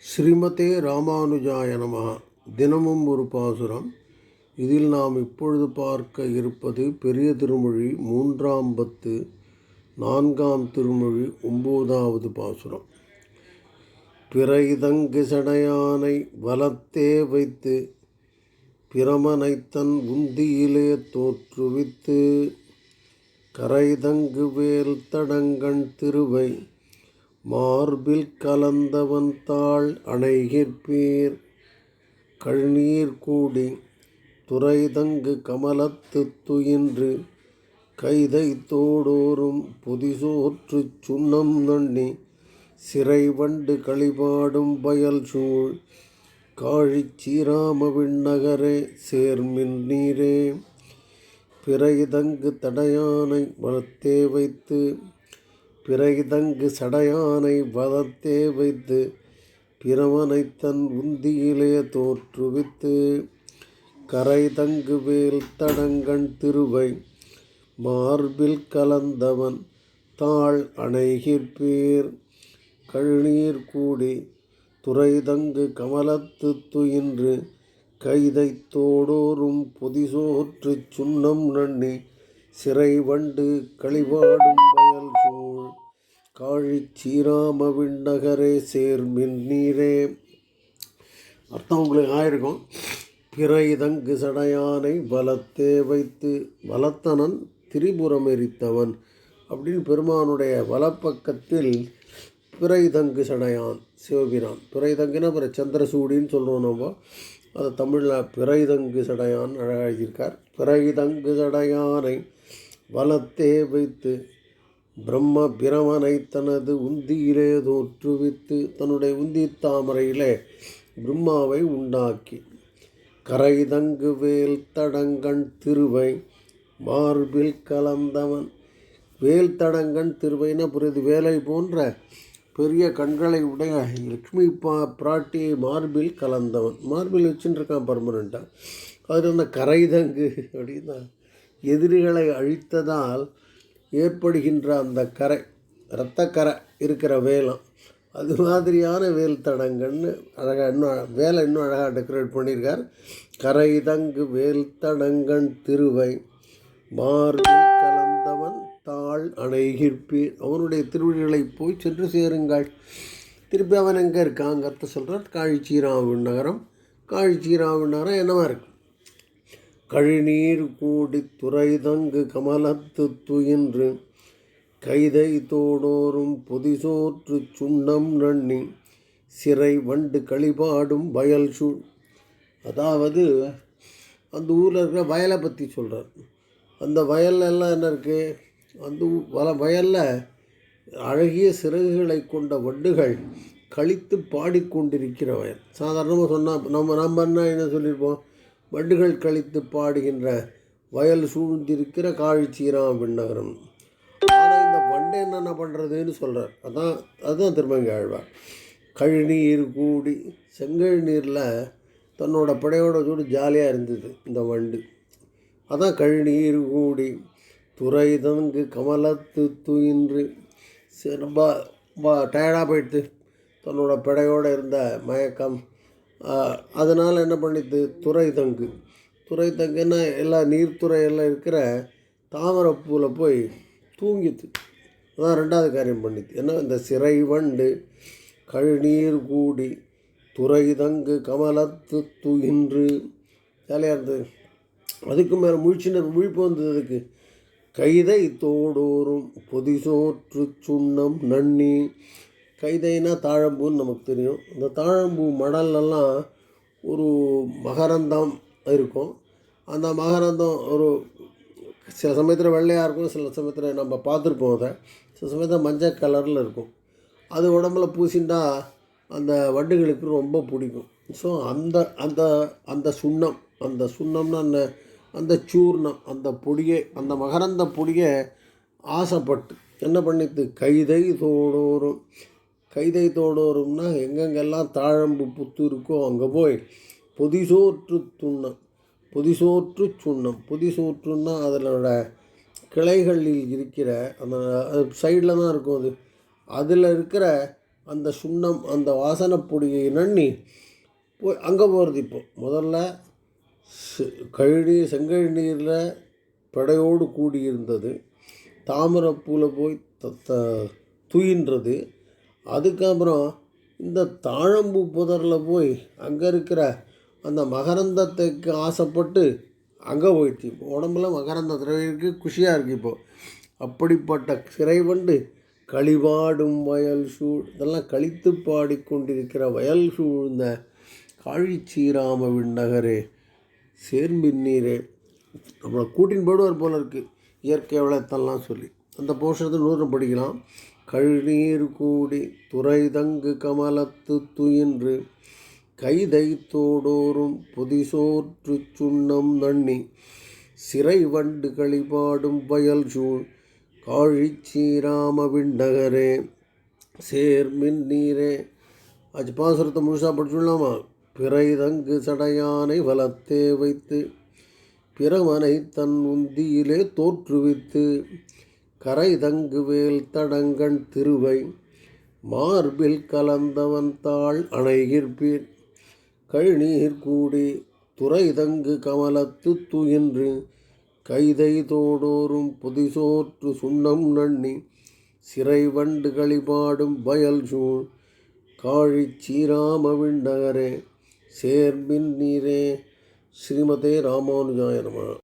ஸ்ரீமதே ராமானுஜாய நமः. தினமும் ஒரு பாசுரம். இதில் நாம் இப்பொழுது பார்க்க இருப்பது பெரிய திருமொழி மூன்றாம் பத்து நான்காம் திருமொழி ஒம்போதாவது பாசுரம். பிறைதங்கு சடையானை வலத்தே வைத்து பிரமனைத்தன் உந்தியிலே தோற்றுவித்து கரைதங்கு வேல் தடங்கண் திருவை மார்பில் கலந்தவன் தாள் அணைகிற்பீர். கழ்நீர் கூடி துறைதங்கு கமலத்து துயின்று கைதை தோடோறும் புதிசோற்றுச் சுண்ணம் நண்ணி சிறை வண்டு களிபாடும் பயல் சூழ். காழிச் சீராம விண்ணகரே சேர்மின் நீரே. பிறைதங்கு தடையானை வளர்த்தே வைத்து பிறைதங்கு சடையானை வதத்தே வைத்து பிறவனை தன் உந்தியிலே தோற்றுவித்து கரைதங்கு வேல் தடங்கண் திருவை மார்பில் கலந்தவன் தாள் அணைகிற்பீர் கழுநீர் கூடி துறைதங்கு கமலத்து துயின்று கைதைத்தோடோறும் பொதிசோற்றுச் சுண்ணம் நண்ணி சிறை வண்டு களிவாடும் காழிச் சீராம விண்ணகரே சேர்மின் நீரே. அர்த்தம் உங்களுக்கு ஆயிருக்கும். பிறைதங்கு சடையானை வலத்தே வைத்து வலத்தனன் திரிபுரம் எரித்தவன் அப்படின்னு பெருமானுடைய வலப்பக்கத்தில் பிறைதங்கு சடையான் சிவபிரான். பிறைதங்குன்னா அப்புறம் சந்திரசூடின்னு சொல்கிறோம் நம்ம. அதை தமிழில் பிறைதங்கு சடையான் அழகாகியிருக்கார் பிறை பிறைதங்கு சடையானை வலத்தே வைத்து பிரம்ம பிரமனை தனது உந்தியிலே தோற்றுவித்து தன்னுடைய உந்தி தாமரையிலே பிரம்மாவை உண்டாக்கி கரைதங்கு வேல் தடங்கண் திருவை மார்பில் கலந்தவன். வேல் தடங்கண் திருவைனா புரியுது வேலை போன்ற பெரிய கண்களை உடைய லக்ஷ்மி பா பிராட்டியை மார்பில் கலந்தவன். மார்பில் வச்சுட்டுருக்கான் பர்மனண்ட்டாக அதில் அந்த கரைதங்கு அப்படின்னா எதிரிகளை அழித்ததால் ஏற்படுகின்ற அந்த கரை இரத்தக்கரை இருக்கிற வேலம். அது மாதிரியான வேல் தடங்கன்னு அழகாக இன்னும் வேலை இன்னும் அழகாக டெக்கரேட் பண்ணியிருக்கார். கரைதங்கு வேல் தடங்கன் திருவை மார்பில் கலந்தவன் தாள் அணைகிற்பீர் அவனுடைய திருவிழிகளை போய் சென்று சேருங்கள். திருப்பி அவன் எங்கே இருக்கான்? கற்று சொல்கிறார் காழிச்சீராவு நகரம். காழிச்சீராவு நகரம் என்னவா இருக்கு? கழிநீர் கூடி துறைதங்கு கமலத்து துயின்று கைதை தோடோறும் பொதிசோற்று சுண்ணம் நண்ணி சிறை வண்டு களிபாடும் வயல் சூழ் அதாவது அந்த ஊரில் இருக்கிற வயலை பற்றி சொல்கிறார் அந்த வயல்ல என்ன இருக்குது அந்த ஊ- வல வயலில் அழகிய சிறகுகளை கொண்ட வண்டுகள் கழித்து பாடிக்கொண்டிருக்கிற வயல். சாதாரணமாக சொன்னால் நம்ம நம்ம என்ன என்ன சொல்லியிருப்போம்? வண்டுகள் கழித்து பாடுகின்ற வயல் சூழ்ந்திருக்கிற காழிச்சீராம் விண்ணகரம். ஆனால் இந்த வண்டை என்னென்ன பண்ணுறதுன்னு சொல்கிறார் அதான் அதுதான் திருமங்கை ஆழ்வார். கழிநீர் கூடி செங்கல் நீரில் தன்னோட படையோட சூடு ஜாலியாக இருந்தது இந்த வண்டு. அதான் கழிநீர் கூடி துறைதங்கு கமலத்து துயின்று ரொம்ப ரொம்ப டயர்டாக போயிடுது. தன்னோட படையோடு இருந்த மயக்கம் அதனால் என்ன பண்ணிது? துறை தங்கு துறை தங்குன்னா எல்லா நீர்த்துறையெல்லாம் இருக்கிற தாமரைப்பூவில் போய் தூங்கித்து அதான் ரெண்டாவது காரியம் பண்ணிது. ஏன்னா இந்த சிறை வண்டு கழுநீர் கூடி துறை தங்கு கமலத்து தூகின்று ஜாலியாக இருந்தது. அதுக்கு மேலே முழிச்சினர் முழிப்பு வந்தது அதுக்கு? கைதை தோடோறும் பொதிசோற்று சுண்ணம் நன்னி கைதைனா தாழம்பூன்னு நமக்கு தெரியும். இந்த தாழம்பூ மடல்லலாம் ஒரு மகரந்தம் இருக்கும். அந்த மகரந்தம் ஒரு சில சமயத்தில் வெள்ளையாக இருக்கும் சில சமயத்தில் நம்ம பார்த்துருப்போம் அதை. சில சமயத்தில் மஞ்சள் கலரில் இருக்கும். அது உடம்புல பூசிண்டா அந்த வண்டுகளுக்கு ரொம்ப பிடிக்கும். ஸோ அந்த அந்த அந்த சுண்ணம் அந்த சுண்ணம்னா அந்த அந்த சூர்ணம் அந்த பொடியை அந்த மகரந்த பொடியை ஆசைப்பட்டு என்ன பண்ணித்து கைதை தோடோறும் கைதை தோடோரும்னா எங்கெங்கெல்லாம் தாழம்பு புத்து இருக்கோ அங்கே போய் பொதிசோற்று துண்ணம் பொதிசோற்று சுண்ணம். பொதிசோற்றுன்னா அதனோட கிளைகளில் இருக்கிற அந்த சைடில் தான் இருக்கும் அது. அதில் இருக்கிற அந்த சுண்ணம் அந்த வாசனப்பொடியை நண்ணி போய் அங்கே போகிறது இப்போ முதல்ல செ- கழனி செங்கழி நீரில் படையோடு கூடியிருந்தது. தாமரைப்பூவில் போய் த த துயின்றது. அதுக்கப்புறம் இந்த தாழம்பூ புதரில் போய் அங்கே இருக்கிற அந்த மகரந்தத்துக்கு ஆசைப்பட்டு அங்கே போயிடுச்சு. இப்போ உடம்புல மகரந்த திரவிற்கு குஷியாக இருக்குது இப்போ. அப்படிப்பட்ட சிறைவண்டு களிபாடும் வயல் சூழ் இதெல்லாம் கழித்து பாடிக்கொண்டிருக்கிற வயல் சூழ்ந்த காழிச்சீராம விண்ணகரே சேர்மின் நீரே நம்மளை கூட்டின் போடுவார் போல இருக்குது இயற்கை வளத்தெல்லாம் சொல்லி. அந்த போஷத்தை நூறு படிக்கலாம். கழுநீர் கூடி துறைதங்கு கமலத்து துயின்று கைதை தோடோறும் புதிசோற்று சுண்ணம் நண்ணி சிறை வண்டு களிபாடும் வயல் சூழ் காழிச்சீராம விண்ணகரே சேர்மின் நீரே. அச்சு பாசுரத்தை முழுசாக படிச்சுடலாமா பிறைதங்கு சடையானை வளத்தே வைத்து பிரமனை தன் உந்தியிலே தோற்றுவித்து கரைதங்குவேல் தடங்கண் திருவை மார்பில் கலந்தவன் தாள் அணைகிற்பீர். கழுநீர் கூடி துறைதங்கு கமலத்து துயின்று கைதை தோடோறும் புதிசோற்று சுண்ணம் நண்ணி சிறை வண்டு களிபாடும் வயல் சூழ். காழி சீராம விண்ணகரே சேர்மின் நீரே ஸ்ரீமதே ராமானுஜாயனமா